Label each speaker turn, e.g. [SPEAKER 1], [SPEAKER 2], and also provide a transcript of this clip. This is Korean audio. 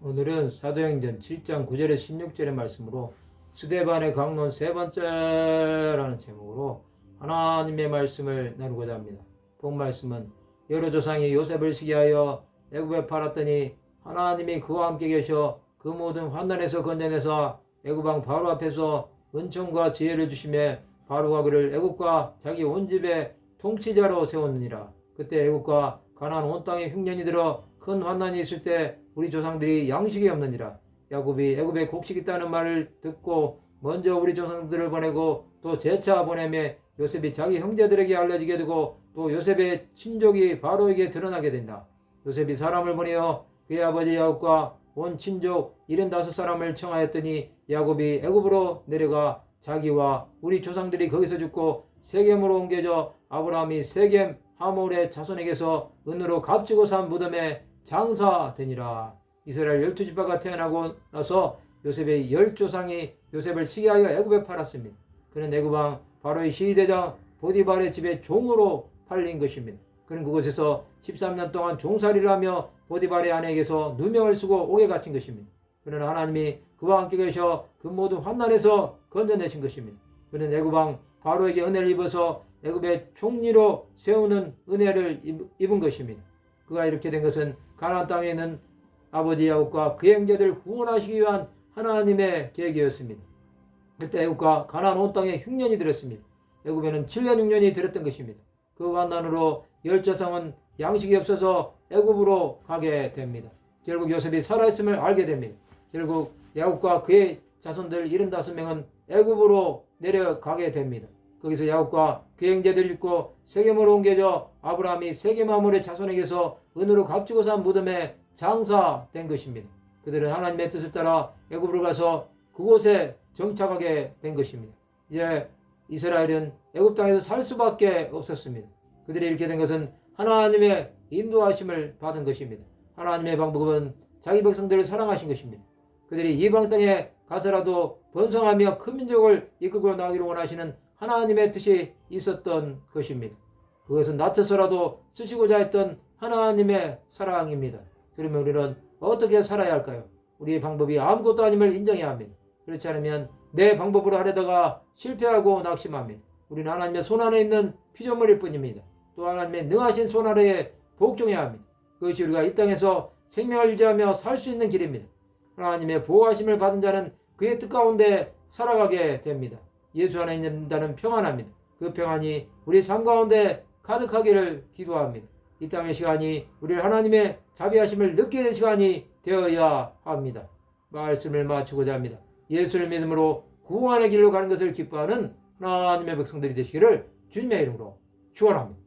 [SPEAKER 1] 오늘은 사도행전 7장 9절에 16절의 말씀으로 스데반의 강론 세 번째라는 제목으로 하나님의 말씀을 나누고자 합니다. 본 말씀은 여러 조상이 요셉을 시기하여 애굽에 팔았더니 하나님이 그와 함께 계셔 그 모든 환난에서 건져내서 애굽왕 바로 앞에서 은총과 지혜를 주심에 바로가 그를 애굽과 자기 온 집의 통치자로 세웠느니라. 그때 애굽과 가나안 온 땅에 흉년이 들어 큰 환난이 있을 때 우리 조상들이 양식이 없느니라. 야곱이 애굽에 곡식 있다는 말을 듣고 먼저 우리 조상들을 보내고 또 재차 보내며 요셉이 자기 형제들에게 알려지게 되고 또 요셉의 친족이 바로에게 드러나게 된다. 요셉이 사람을 보내어 그의 아버지 야곱과 온 친족 75사람을 청하였더니 야곱이 애굽으로 내려가 자기와 우리 조상들이 거기서 죽고 세겜으로 옮겨져 아브라함이 세겜 하몰의 자손에게서 은으로 값지고 산 무덤에 장사되니라. 이스라엘 열두 지파가 태어나고 나서 요셉의 열 조상이 요셉을 시기하여 애굽에 팔았습니다. 그는 애굽 왕 바로의 시대장 보디발의 집에 종으로 팔린 것입니다. 그는 그곳에서 13년 동안 종살이를 하며 보디발의 아내에게서 누명을 쓰고 옥에 갇힌 것입니다. 그는 하나님이 그와 함께 계셔 그 모든 환난에서 건져내신 것입니다. 그는 애굽 왕 바로에게 은혜를 입어서 애굽의 총리로 세우는 은혜를 입은 것입니다. 그가 이렇게 된 것은 가나안 땅에 있는 아버지 야곱과 그의 형제들을 구원하시기 위한 하나님의 계획이었습니다. 그때 애굽과 가나안 온 땅에 흉년이 들었습니다. 애굽에는 7년 흉년이 들었던 것입니다. 그 환난으로 열 조상은 양식이 없어서 애굽으로 가게 됩니다. 결국 요셉이 살아있음을 알게 됩니다. 결국 야곱과 그의 자손들 75명은 애굽으로 내려가게 됩니다. 거기서 야곱과 그의 형제들 있고 세겜으로 옮겨져 아브라함이 세겜 아물의 자손에게서 은으로 값지고 산 무덤에 장사된 것입니다. 그들은 하나님의 뜻을 따라 애굽으로 가서 그곳에 정착하게 된 것입니다. 이제 이스라엘은 애굽 땅에서 살 수밖에 없었습니다. 그들이 이렇게 된 것은 하나님의 인도하심을 받은 것입니다. 하나님의 방법은 자기 백성들을 사랑하신 것입니다. 그들이 이방 땅에 가서라도 번성하며 큰 민족을 이끌고 나가기를 원하시는 하나님의 뜻이 있었던 것입니다. 그것은 낮춰서라도 쓰시고자 했던 하나님의 사랑입니다. 그러면 우리는 어떻게 살아야 할까요? 우리의 방법이 아무것도 아님을 인정해야 합니다. 그렇지 않으면 내 방법으로 하려다가 실패하고 낙심합니다. 우리는 하나님의 손 안에 있는 피조물일 뿐입니다. 또 하나님의 능하신 손 아래에 복종해야 합니다. 그것이 우리가 이 땅에서 생명을 유지하며 살 수 있는 길입니다. 하나님의 보호하심을 받은 자는 그의 뜻 가운데 살아가게 됩니다. 예수 안에 있는다는 평안합니다. 그 평안이 우리 삶 가운데 가득하기를 기도합니다. 이 땅의 시간이 우리 하나님의 자비하심을 느끼는 는 시간이 되어야 합니다. 말씀을 마치고자 합니다. 예수를 믿음으로 구원의 길로 가는 것을 기뻐하는 하나님의 백성들이 되시기를 주님의 이름으로 축원합니다.